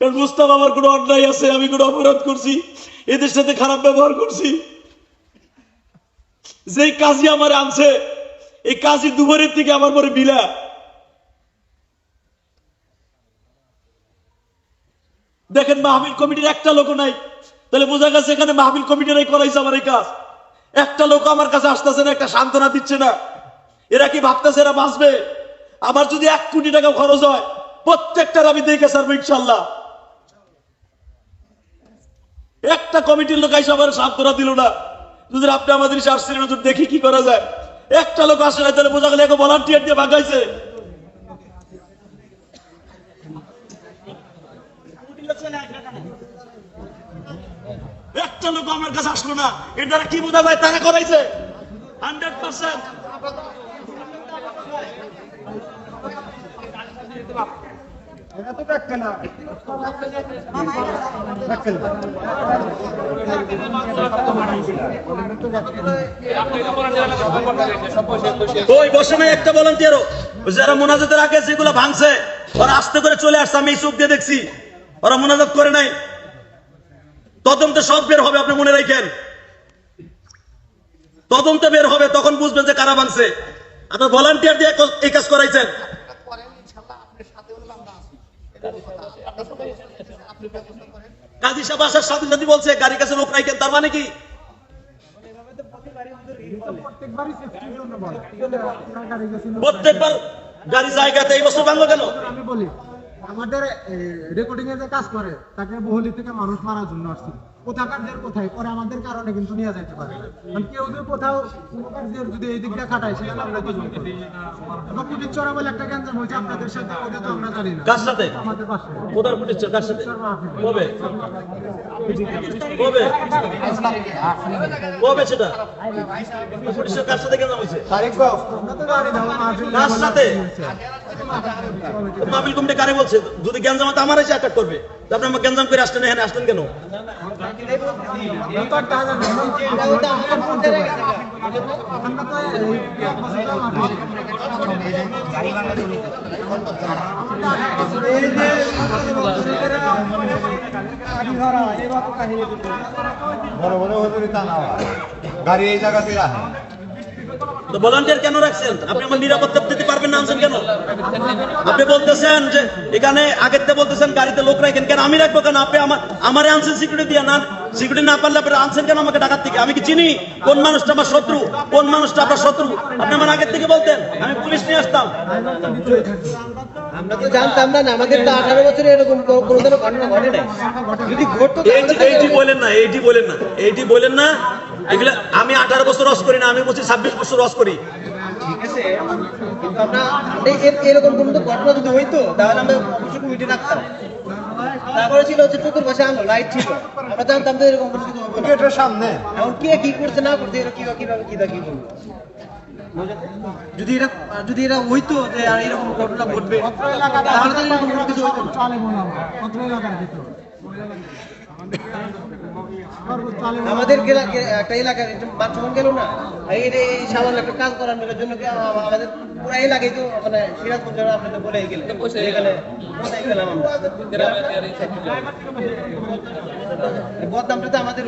কারণ বুঝতাম আমার কোনো অন্যায় আছে, আমি কোনো অপরাধ করছি, এদের সাথে খারাপ ব্যবহার করছি। যেই কাজী আমার আনছে, এই কাজী দুবারের থেকে আমার পরে বিলা। দেখেন মাহবিল কমিটির একটা লোক নাই। তাহলে বোঝা গেছে এখানে মাহবিল কমিটিরাই করাইছে আমার এই কাজ। একটা লোক আমার কাছে আসতেছে না, একটা সান্ত্বনা দিচ্ছে না। এরা কি ভাবতেছে এরা বাঁচবে? আমার যদি এক কোটি টাকা খরচ হয় প্রত্যেকটার আমি দেখে সারবো ইনশাল্লাহ। একটা কমিটির লোক আইসা আমার সান্ত্বনা দিল না। যদি আপনি আমাদের আসছিলেন দেখি কি করা যায়। একটা লোক আসে না তাহলে বোঝা গেল ভলান্টিয়ার দিয়ে ভাগাইছে। একটা লোক আমার কাছে আসলো না, এর দ্বারা কি বোঝা যায়? তারা করাইছে। হান্ড্রেড পার্সেন্ট একটা যারা মোনাজাতের আগে যেগুলো ভাঙছে, ওরা আস্তে করে চলে আসছে, আমি চোখ দিয়ে দেখছি। ওরা মোনাজাত করে নাই। তদন্ত সব বের হবে, আপনি মনে রাখেন। তদন্ত বের হবে, তখন বুঝবেন যে কারা ভাঙছে। আপনার ভলান্টিয়ার দিয়ে এই কাজ করাইছেন কাজী সাহেব আসার সাথে সাথে বলছে গাড়ির কাছে লোক রাখেন, তার মানে কি? প্রত্যেকবার গাড়ি জায়গাতে এই বছর ভাঙলো কেন? আমি বলি, আমাদের রেকর্ডিং এ যে কাজ করে, তাকে বহলি থেকে মানুষ মারার জন্য আসছে কোথাকার যে কোথায়? পরে আমাদের কারণে কিন্তু নিয়ে যাইতে পারে মানে কেউ যদি কোথাও কোনো যদি এই দিকটা খাটায় সেটা আমরা কি এবং বলে একটা গ্যাঞ্জাম হয়েছে আপনাদের সাথে ওটা তো আমরা জানি না। কার সাথে? আমাদের পাশে। কোথার কার সাথে? কবে? কবে? কবে সেটা? পুলিশের কার সাথে কেন হয়েছে? আমরা তো জানি না আমার মাহফিল কার সাথে? মাহফিল কমিটি কারে বলছে? যদি গ্যাঞ্জাম আমার এসে অ্যাটাক করবে। আপনি আমার গ্যাঞ্জাম করে আসলেন এখানে আসলেন কেন। গাড়ি এই জায়গাতে তো ভলান্টিয়ার কেন রাখছেন আপনি আমার নিরাপত্তা দিতে পারবেন না আনছেন কেন? আপনি বলতেছেন যে এখানে আগের থেকে বলতেছেন গাড়িতে লোক রাখেন কেন? আমি রাখব কেন? আপনি আমার আমারে আনছেন সিকিউরিটি দিয়ে না সিকিউরিটি না পারলে আপনি আনছেন কেন আমাকে ঢাকার থেকে? আমি কি চিনি? কোন মানুষটা আমার শত্রু? কোন মানুষটা আপনার শত্রু? আপনি আমার আগের থেকে বলতেন আমি পুলিশ নিয়ে আসতাম। আমরা তো জানতাম না আমাদের তো আঠারো বছরে এরকম কোনো ঘটনা ঘটে নাই। যদি ঘটতো এইটি এইটি বলেন না এইটি বলেন না এইটি বলেন না। এগুলা আমি আঠারো বছর রস করি না আমি বলছি ছাব্বিশ বছর রস করি। ঠিক আছে? কিন্তু আমরা এরকম কোনো তো ঘটনা যদি হইতো তাহলে আমরা অবশ্যই কমিটি রাখতাম তারপরে ছিল হচ্ছে চতুর পাশে আলো লাইট ছিল। আমরা জানতাম তো এরকম কোনো কিছু হবে না। সামনে। এখন কে কি করছে না করছে এটা কীভাবে কীভাবে কি কি করবে যদি এটা যদি এটা হইতো যে আর এরকম ঘটনা ঘটবে তাহলে তো এরকম কোনো কিছু হইতো না। এলাকার ভিতর। আমাদের একটা এলাকার মান সম্মান গেল না। এই যে এই সামান্য একটা কাজ করার জন্য আমাদের পুরো এলাকায় তো মানে সিরাজগঞ্জ আপনি তো বলে গেলেন এখানে গেলাম আমরা। বদনামটা তো আমাদের